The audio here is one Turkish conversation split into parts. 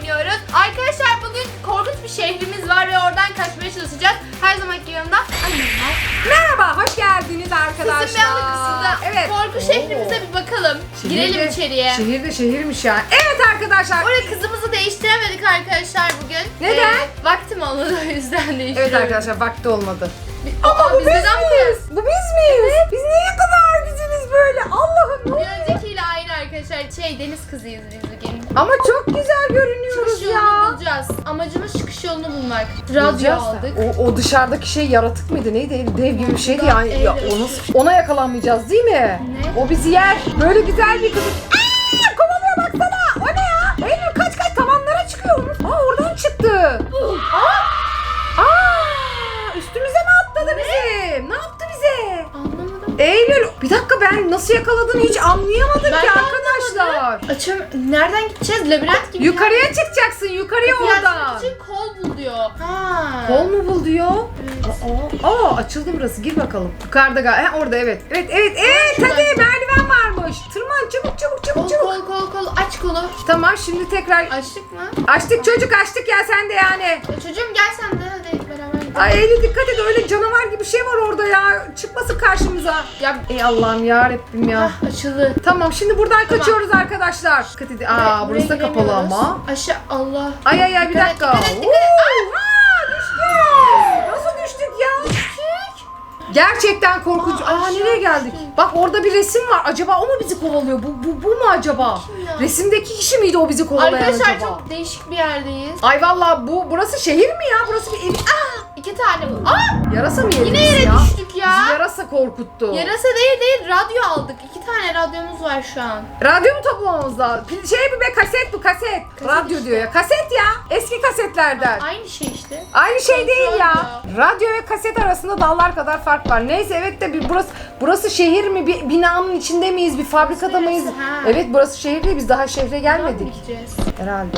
oynuyoruz. Arkadaşlar bugün korkunç bir şehrimiz var ve oradan kaçmaya çalışacağız. Her zamanki yanımda annem var. Merhaba, hoş geldiniz arkadaşlar. Kızım Evet. korku şehrimize bir bakalım. Girelim içeriye. Şehir de şehirmiş ya. Evet arkadaşlar. Oraya kızımızı değiştiremedik arkadaşlar bugün. Neden? Ee, vaktim olmadı o yüzden değiştiriyorum. Evet arkadaşlar vakti olmadı. Aa, bu biz biz neden miyiz? buradayız? Bu biz miyiz? Biz niye kadar güzeliz böyle? Allah'ım ne Bir oluyor? öncekiyle aynı arkadaşlar. Şey deniz kızıyız biz bugün. Ama çok güzel görünüyoruz Çıkış yolunu ya. bulacağız. Amacımız çıkış yolunu bulmak. Radyo Bulacağız da. aldık. O, o dışarıdaki şey yaratık mıydı? Neydi? Dev gibi bir şeydi yani. Ya, onu, ona yakalanmayacağız değil mi? Ne? O bizi yer. Böyle güzel bir kız. Aa, kovalıyor baksana. O ne ya? Eylül kaç kaç tavanlara çıkıyor. Aa oradan çıktı. Aa! Eylül bir dakika ben nasıl yakaladığını hiç anlayamadım Ben ki de arkadaşlar. Açım nereden gideceğiz? Labirent gibi. Yukarıya çıkacaksın yukarıya oradan. için kol bul diyor. Ha. Kol mu bul diyor? Aa, aa açıldı burası gir bakalım. Yukarıda gal. He, orada evet. Evet evet evet hadi merdiven varmış. Tırman çabuk çabuk çabuk Kol çabuk. kol kol kol aç kolu. Tamam şimdi tekrar Açtık mı? açtık çocuk açtık ya sen de yani. Ya çocuğum gel sen Ay Eylül dikkat et öyle canavar gibi bir şey var orada ya. Çıkmasın karşımıza. Ya ey Allah'ım ya Rabbim ya. Hah, açıldı. Tamam şimdi buradan kaçıyoruz arkadaşlar. Dikkat edin. Aa Buraya- burası da kapalı giremiyoruz. ama. Aşağı Allah. Ay ay ay bir Dikkat et, dakika. dikkat et, dikkat et. Oo, aa, düştük. Nasıl düştük ya? Gerçekten korkunç. Aa, Aa, aşağı nereye geldik? düştük. Bak orada bir resim var. Acaba o mu bizi kovalıyor? Bu bu, bu mu acaba? Kim ya? Resimdeki kişi miydi o bizi kovalayan Arkadaşlar acaba? çok değişik bir yerdeyiz. Ay vallahi bu burası şehir mi ya? Burası bir ev. Aa! İki tane bu. Aa! Yarasa mı yediniz Yine yere ya? düştük ya. Bizi yarasa korkuttu. Yarasa değil değil radyo aldık. İki tane radyomuz var şu an. Radyo mu toplamamız lazım? Pil- Şey bu be kaset bu kaset. Radyo işte. diyor ya. Kaset ya. Eski kasetlerden. Aynı şey işte. Aynı şey değil ya. Radyo ve kaset arasında dağlar kadar fark var. Neyse evet de bir burası burası şehir mi? Bir binanın içinde miyiz? Bir fabrikada Burası mıyız? neresi? Ha. Evet burası şehir değil. Biz daha şehre Buradan gelmedik gideceğiz? herhalde.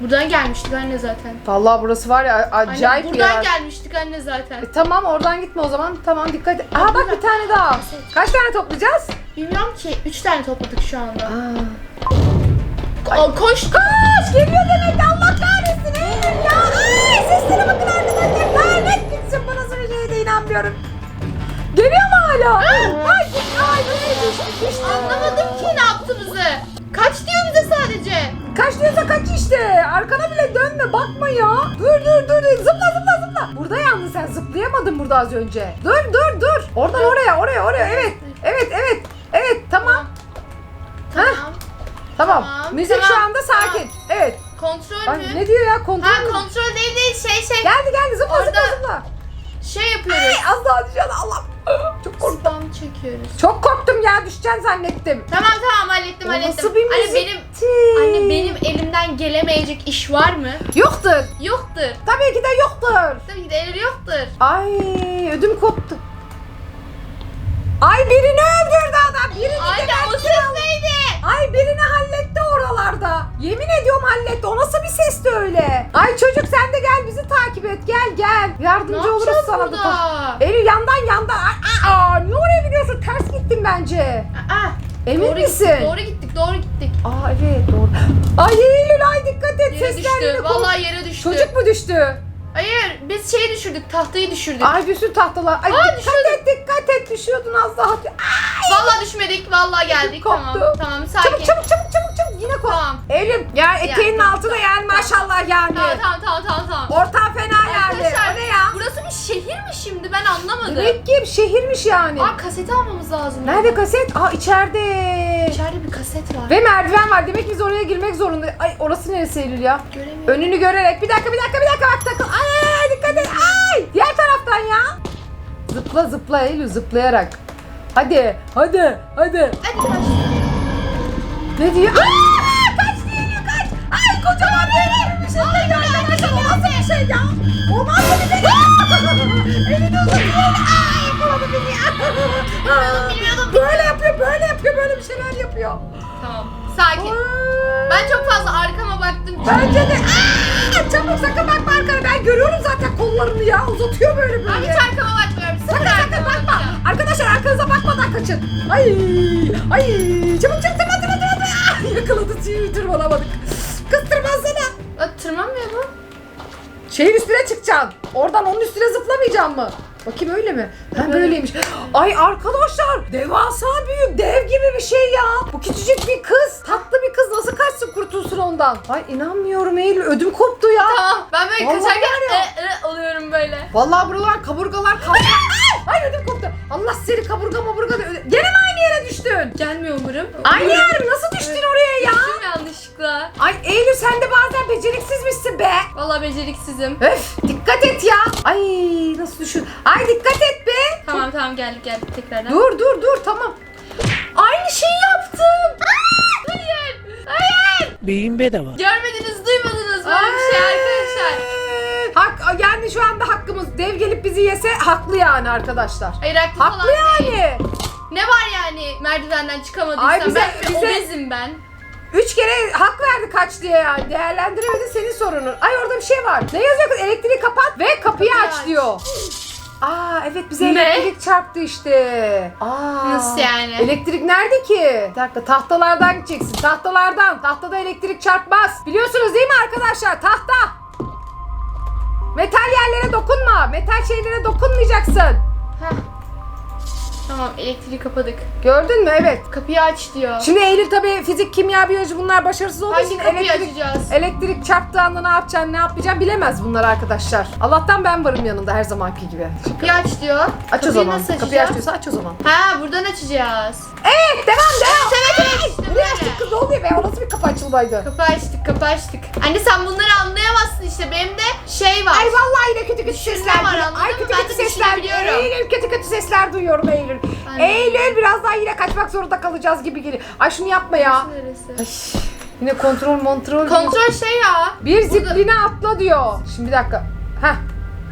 Buradan gelmiştik anne zaten. Vallahi burası var ya acayip bir buradan yer. gelmiştik anne zaten. E, tamam oradan gitme o zaman. Tamam dikkat et. Aa bak bir tane daha. Kaç tane toplayacağız? Bilmiyorum ki. Üç tane topladık şu anda. Aa. Aa, koş. Kaç geliyor demek ki Allah kahretsin Eylül ya. Ay seslere bakın arkadaşlar. Lanet gitsin bir şeye de inanmıyorum. Geliyor mu hala? Ay, ay, düştü, düştü. Anlamadım ki ne yaptığımızı. Kaç diyor bize sadece. Kaç diyorsa kaç işte. Arkana bile dönme bakma ya. Zıplayamadın burada az önce. Dur dur dur. Oradan oraya oraya oraya. Evet. Evet evet. Evet tamam. Tamam. Tamam. Tamam, Müzik şu tamam, anda sakin. Evet. Kontrol Ay, mü? ne diyor ya kontrol Ha mü? kontrol değil değil şey şey. Geldi geldi zıpla Orada- zıpla zıpla. Şey yapıyoruz. Ay, az daha düşeceğim Allah. Çok korktum. Spam çekiyoruz. Çok korktum ya düşeceğim zannettim. Tamam tamam hallettim O hallettim. nasıl bir Anne benim müzikti? Anne benim elimden gelemeyecek iş var mı? Yoktur. Yoktur. Tabii ki de yoktur. Tabii ki de elir yoktur. Ay ödüm koptu. Ay birini öldürdü adam. Birini Anne o gebertti. ses neydi? Ay birini halletti oralarda. Yemin ediyorum halletti. O nasıl bir sesti öyle? Ay çocuk sen de gel bizi takip et. Gel gel. Ne Yardımcı oluruz yapacağız sana. burada? Eylül yandan yandan. Aa, aa, niye oraya gidiyorsun? Ters gittin bence. Aa, Emin doğru misin? Gittik, doğru gittik doğru gittik. Aa evet doğru. Ay Eylül ay dikkat et. Yere Sesler yine düştü. kork- Vallahi yere düştü. Çocuk mu düştü? Hayır biz şeyi düşürdük tahtayı düşürdük. Ay düştü tahtalar. Ay Aa, dikkat düşüyordu. et dikkat et düşüyordun az daha. Vallahi düşmedik vallahi geldik Koptu. tamam. Tamam sakin. çabuk çabuk çabuk çabuk Tamam. Eylül ya eteğinin tamam, altı da yani maşallah yani. Tamam tamam tamam tamam tamam. Ortam fena yani. O ne ya? burası bir şehir mi şimdi ben anlamadım. Demek ki bir şehirmiş yani. Aa kaseti almamız lazım. Nerede kaset? Aa içeride. İçeride bir kaset var. Ve merdiven var. Demek ki biz oraya girmek zorunda. Ay orası neresi Eylül ya? Göremiyorum. Önünü görerek. Bir dakika bir dakika bir dakika bak takıl. Ay, dikkat et. Ay diğer taraftan ya. Zıpla zıpla Eylül zıplayarak. Hadi hadi hadi. Hadi. Ne diyor? Aa, Ya? O bir şey? Elini uzatıyor. Ay yakaladı beni. Bilmiyordum. Böyle yapıyor böyle yapıyor böyle bir şeyler yapıyor. Tamam. Sakin. Ben çok fazla arkama baktım. Bence de. Aa, çabuk sakın bakma arkana. Ben görüyorum zaten kollarını ya. Uzatıyor böyle böyle. Ben hiç arkama bakmıyorum. Sakın Sakın bakma. bakacağım. Arkadaşlar arkanıza bakmadan kaçın. Ay ay çabuk çabuk tırman tırman. Ah, yakaladı tüyü tırmalamadık. Kız tırmansana. tırmanmıyor bu. Şeyin üstüne çıkacaksın. Oradan onun üstüne zıplamayacaksın mı? Bakayım öyle mi? Ha Evet. böyleymiş. Ay arkadaşlar devasa büyük dev gibi bir şey ya. Bu küçücük bir kız. Tatlı bir kız nasıl kaçsın kurtulsun ondan? Ay inanmıyorum Eylül ödüm koptu ya. Tamam. Ben böyle Vallahi kaçarken var ya. e, e, oluyorum böyle. Vallahi buralar kaburgalar kaldı. Ay ödüm koptu. Allah seni kaburga maburga. da- Gene mi aynı yere düştün? Gelmiyor umarım. Aynı yer mi? Nasıl düştün oraya ya? Düştüm yanlışlıkla. Ay Eylül sen de bazen beceriksizmişsin be. Vallahi beceriksizim. Öf dikkat et ya. Ay nasıl düşün? Ay dikkat et be. Tamam tamam geldik geldik tekrardan. Dur dur dur tamam. Aynı şeyi yaptım. Hayır. Hayır. Beyin bedava. Görmediniz duymadınız böyle bir şey arkadaşlar. Şu anda hakkımız. Dev gelip bizi yese haklı yani arkadaşlar. Hayır haklı falan Haklı değil. yani. Ne var yani merdivenden çıkamadıysam Ay bize- ben bize- obezim ben. Üç kere hak verdi kaç diye yani. Değerlendiremedi senin sorunun. Ay orada bir şey var. Ne yazıyor kız? Elektriği kapat ve kapıyı, Kapıyı aç, aç. diyor. Aa evet bize Ne? elektrik çarptı işte. Aa. Nasıl yani? Elektrik nerede ki? Bir dakika tahtalardan gideceksin. Tahtalardan. Tahtada elektrik çarpmaz. Biliyorsunuz değil mi arkadaşlar? Tahta. Metal yerlere dokunma. Metal şeylere dokunmayacaksın. Heh. Tamam elektriği kapadık. Gördün mü? Evet. Kapıyı aç diyor. Şimdi Eylül tabii fizik, kimya, biyoloji bunlar başarısız olduğu Hangi için kapıyı elektrik, açacağız? elektrik çarptığı anda ne yapacaksın, ne yapmayacaksın bilemez bunlar arkadaşlar. Allah'tan ben varım yanında her zamanki gibi. Kapıyı aç diyor. Aç o zaman. nasıl Kapıyı aç açacağız? diyorsa aç o zaman. Ha buradan açacağız. Evet devam devam. Evet evet işte Nereye böyle. açtık kız ne oluyor be? O nasıl bir kapı açılmaydı? Kapı açtık kapı açtık. Anne sen bunları anlayamazsın işte benim de şey var. Ay vallahi yine kötü kötü Düşünme sesler. var, duyuyorum. anladın Ay mı? kötü Ben kötü de sesler. düşünebiliyorum. Eylül kötü kötü sesler duyuyorum Eylül. Eylül biraz daha yine kaçmak zorunda kalacağız gibi geliyor. Ay şunu yapma ya. Ay, yine kontrol kontrol. Kontrol şey ya. Bir zipline atla diyor. Şimdi bir dakika. Heh.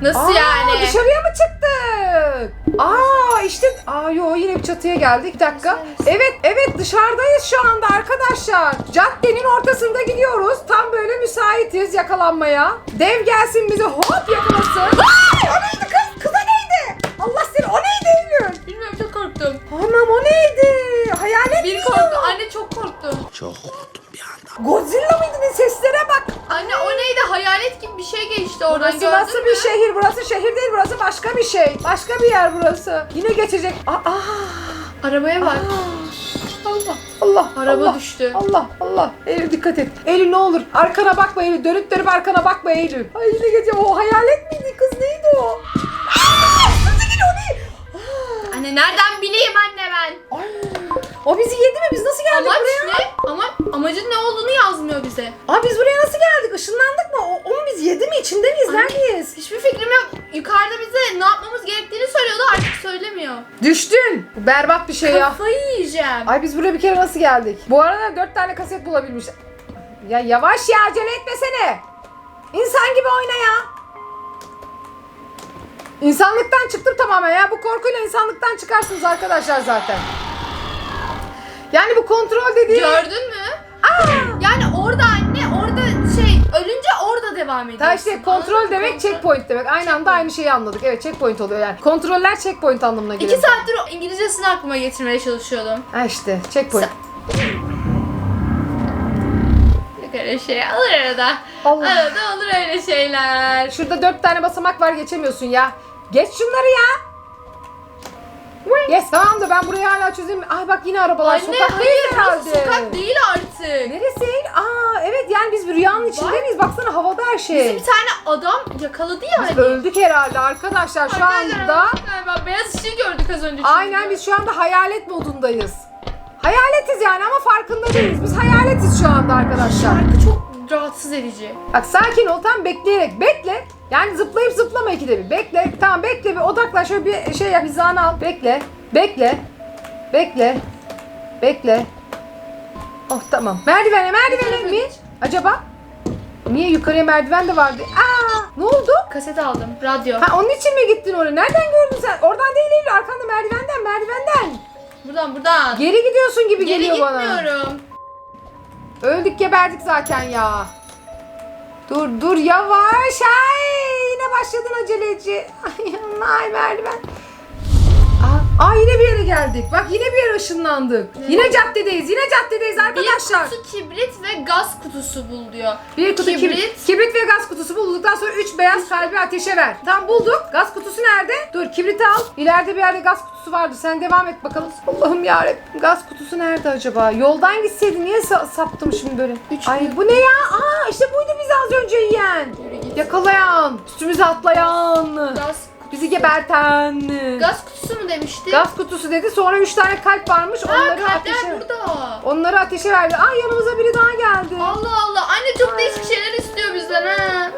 Nasıl Aa, yani? Dışarıya mı çıktık? Aa işte aa yo yine bir çatıya geldik. Bir dakika. Evet evet dışarıdayız şu anda arkadaşlar. Caddenin ortasında gidiyoruz. Tam böyle müsaitiz yakalanmaya. Dev gelsin bizi hop yakalasın. Ay, o neydi kız? Kıza neydi? Allah seni o neydi Eylül? Bilmiyorum çok korktum. Anam o neydi? Hayalet Bir miydi korktu. o? Anne çok korktum. Çok korktum bir anda. Godzilla mıydı ne seslere bak. Anne o neydi? Hayalet gibi bir şey geçti oradan Burası gördün nasıl mü? bir şehir? Burası şehir değil burası başka bir şey. Başka bir yer burası. Yine geçecek. Aa, aa. Arabaya bak. Allah Allah Araba Allah, düştü. Allah Allah Eylül dikkat et. Eylül ne olur arkana bakma Eylül. Dönüp dönüp arkana bakma Eylül. Ay yine gece o hayalet miydi kız neydi o? Aa, ne? Aa, Anne nereden bileyim anne ben? Ay, o bizi yedi mi? Biz nasıl geldik Amaç buraya? ne? Ama amacın ne olduğunu yazmıyor bize. Aa biz buraya nasıl geldik? Işınlandık mı? O, o mu biz yedi mi? İçinde miyiz? Neredeyiz? Hiçbir fikrim yok. Yukarıda bize ne yapmamız gerektiğini söylüyordu artık söylemiyor. Düştün. Bu berbat bir şey ya. Kafayı yiyeceğim. Ay biz buraya bir kere nasıl geldik? Bu arada dört tane kaset bulabilmiş. Ya yavaş ya acele etmesene. İnsan gibi oyna ya. İnsanlıktan çıktım tamamen ya. Bu korkuyla insanlıktan çıkarsınız arkadaşlar zaten. Yani bu kontrol dediği... Gördün mü? Aa! Yani orada anne orada şey ölünce orada devam ediyorsun. Ta işte kontrol Anladın demek Kontrol. checkpoint demek. Aynı anda aynı şeyi anladık. Evet checkpoint oluyor yani. Kontroller checkpoint anlamına geliyor. İki saattir o İngilizcesini aklıma getirmeye çalışıyordum. Ha işte checkpoint. Yok öyle şey olur arada. Allah. Arada olur öyle şeyler. Şurada dört tane basamak var geçemiyorsun ya. Geç şunları ya. Yes tamam da ben burayı hala çözeyim. Ay bak yine arabalar Anne sokak hayır değil herhalde. sokak değil artık. Neresi? Aa evet yani biz bir rüyanın içinde miyiz? Baksana havada her Bizi şey. bir tane adam yakaladı yani. Biz öldük herhalde arkadaşlar şu Arkadaşlar, anda. Galiba beyaz ışığı gördük az önce. çünkü. Aynen biz şu anda hayalet modundayız. Hayaletiz yani ama farkında değiliz. Biz hayaletiz şu anda arkadaşlar. Şarkı çok rahatsız edici. Bak sakin ol tam bekleyerek bekle. Yani zıplayıp zıplama ikide bir. Bekle. Tamam bekle bir odaklan şöyle bir şey yap hizanı al. Bekle. Bekle. Bekle. Bekle. Oh tamam. Merdivene merdivene mi? Acaba? Niye yukarıya merdiven de vardı? Aa ne oldu? Kaset aldım. Radyo. Ha onun için mi gittin oraya? Nereden gördün sen? Oradan değil Eylül arkanda merdivenden merdivenden. Buradan buradan. Geri gidiyorsun gibi Geri geliyor bana. gitmiyorum. Öldük geberdik zaten ya. Dur dur yavaş. Ay yine başladın aceleci. Ay, ay merdiven. Aa, yine bir yere geldik. Bak yine bir yere ışınlandık. Yine caddedeyiz. Yine caddedeyiz arkadaşlar. Bir kutu kibrit ve gaz kutusu bul diyor. Bir kutu kibrit. Kibrit. kibrit. ve gaz kutusu bulduktan sonra 3 beyaz kalbi ateşe ver. Tam bulduk. Gaz kutusu nerede? Dur kibriti al. İleride bir yerde gaz kutusu vardı. Sen devam et bakalım. Allah'ım yarabbim gaz kutusu nerede acaba? Yoldan gitseydi niye sa- saptım şimdi böyle? Üç Ay bu ne ya? Aa işte buydu bizi az önce yiyen. Yakalayan. Üstümüze atlayan. Gaz, Bizi geberten. gaz kutusu mu demişti? Gaz kutusu dedi. Sonra 3 tane kalp varmış. Aa, Onları kalpler ateşe burada. Onları ateşe verdi. Ay yanımıza biri daha geldi. Allah Allah. Anne çok değişik şeyler istiyor bizden ha.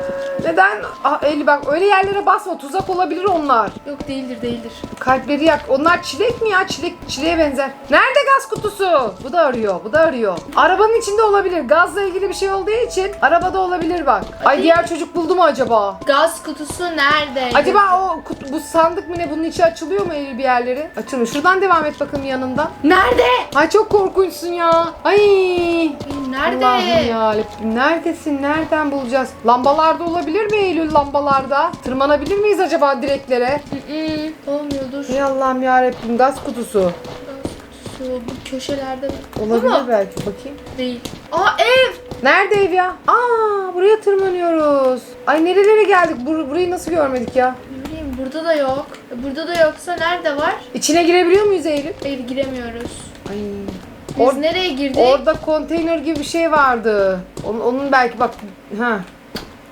Neden? Ah Eli bak öyle yerlere basma. Tuzak olabilir onlar. Yok değildir değildir. Kalpleri yak. Onlar çilek mi ya? Çilek çileğe benzer. Nerede gaz kutusu? Bu da arıyor. Bu da arıyor. Arabanın içinde olabilir. Gazla ilgili bir şey olduğu için arabada olabilir bak. Ay diğer çocuk buldu mu acaba? Gaz kutusu nerede? Acaba o kutu, bu sandık mı ne bunun içi açılıyor mu Eylül bir yerleri? Açılmıyor. Şuradan devam et bakalım yanından. Nerede? Ay çok korkunçsun ya. Ay. Nerede? Allah'ım ya Rabbim. Neredesin? Nereden bulacağız? Lambalarda olabilir mi Eylül lambalarda? Tırmanabilir miyiz acaba direklere? Olmuyor dur. Ey Allah'ım ya Rabbim gaz kutusu. Gaz kutusu bu köşelerde mi? Olabilir mu? belki bakayım. Değil. Aa ev. Nerede ev ya? Aa buraya tırmanıyoruz. Ay nerelere geldik? Bur- burayı nasıl görmedik ya? Ne bileyim burada da yok. Burada da yoksa nerede var? İçine girebiliyor muyuz Eylül? Ev giremiyoruz. Biz Or- nereye girdik? orada konteyner gibi bir şey vardı. Onun, onun belki bak ha.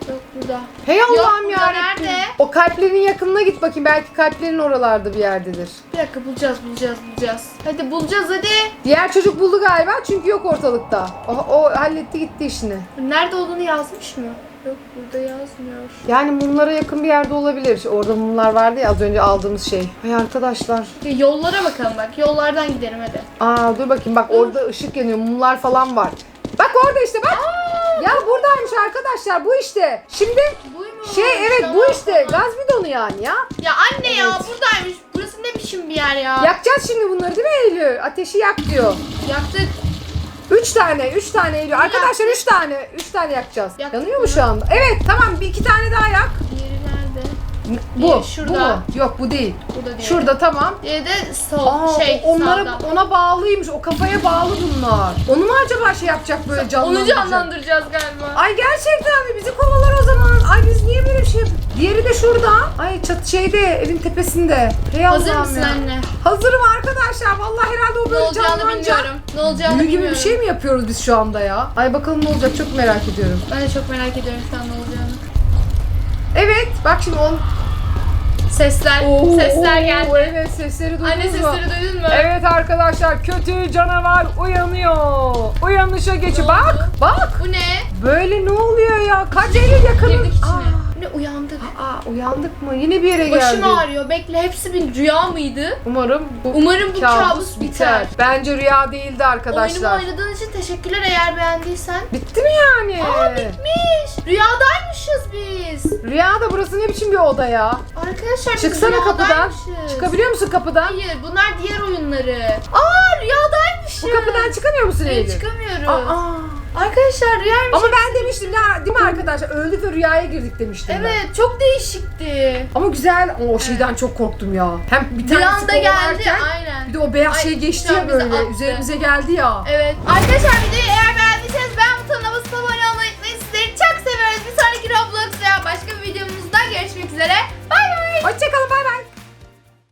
Yok burada. Hey Allah'ım burada, ya nerede? O kalplerin yakınına git bakayım. Belki kalplerin oralarda bir yerdedir. Bir dakika bulacağız bulacağız bulacağız. Hadi bulacağız hadi. Diğer çocuk buldu galiba çünkü yok ortalıkta. O, o halletti gitti işini. Nerede olduğunu yazmış mı? Yok burada yazmıyor. Yani mumlara yakın bir yerde olabilir. Orada mumlar vardı ya az önce aldığımız şey. Ay arkadaşlar. Ya Yollara bakalım bak. Yollardan gidelim hadi. Aa dur bakayım bak orada ışık yanıyor. Mumlar falan var. Bak orada işte bak. Ya buradaymış arkadaşlar bu işte. Şimdi Buymuş. şey evet bu Tamam, işte tamam. gaz bidonu yani ya. Ya anne ya buradaymış. Burası ne biçim bir yer ya? Yakacağız şimdi bunları değil mi Eylül? Ateşi yak diyor. Yaktık. Üç tane, üç tane Eylül. Arkadaşlar üç tane, üç tane yakacağız. Yaktık Yanıyor mu mı? şu anda? Evet tamam bir iki tane daha yak. Bu, Diğeri bu şurada. mu? Yok bu değil. Burada diğeri. Şurada tamam. Diğeri de sol Aa, şey o- onlara, sağda. ona bağlıymış. O kafaya bağlı bunlar. Onu mu acaba şey yapacak böyle Onu canlandıracak? canlandıracağız galiba. Ay gerçekten mi? Bizi kovalar o zaman. Ay biz niye böyle bir şey yap- Diğeri de şurada. Ay çat şeyde evin tepesinde. Hey Hazır Allah'ım mısın ya. anne? Hazırım arkadaşlar. Vallahi herhalde o Ne böyle olacağını canlanacak. bilmiyorum. Ne olacağını Büyü gibi bilmiyorum. bir şey mi yapıyoruz biz şu anda ya? Ay bakalım ne olacak çok merak ediyorum. Ben de çok merak ediyorum şu an ne olacağını. Evet bak şimdi on... Sesler, Oo, sesler geldi. Evet sesleri duydunuz Anne mu? sesleri duydun mu? Evet arkadaşlar kötü canavar uyanıyor. Uyanışa. Ne Bak oldu? bak. Bu ne? Böyle ne oluyor ya? Kaç Eylül yakını? Girdik içine. Aa, uyandık. aa, uyandık mı? Yine bir yere Başım geldik. ağrıyor. Bekle hepsi bir rüya mıydı? Umarım bu Umarım bu kabus, biter. Bence rüya değildi Oyunumu arkadaşlar. oynadığın için teşekkürler eğer beğendiysen. Bitti mi yani? Aa bitmiş. Rüyadaymışız biz. Rüya da burası ne biçim bir oda ya? Arkadaşlar biz Çıksana kapıdan. rüyadaymışız. Çıkabiliyor musun kapıdan? Hayır bunlar diğer oyunları. Aa rüyadaymışız. Bu kapıdan çıkamıyor musun Hayır Eylül? çıkamıyoruz. Aa. Arkadaşlar rüyaymış. Ama ben demiştim ya değil mi arkadaşlar? Öldük ve rüyaya girdik demiştim ben. Evet çok değişikti. Ama güzel. Ama o şeyden çok korktum ya. Hem bir Bir tanesi anda geldi kovalarken, aynen. Bir de o beyaz Ay, şey geçti an ya bizi böyle. attı. Üzerimize geldi ya. Evet. Arkadaşlar videoyu eğer beğendiyseniz beğen butonuna basıp abone olmayı unutmayın. Sizleri çok seviyoruz. Bir sonraki Roblox veya başka bir videomuzda görüşmek üzere. Bay bay. Hoşçakalın. Bay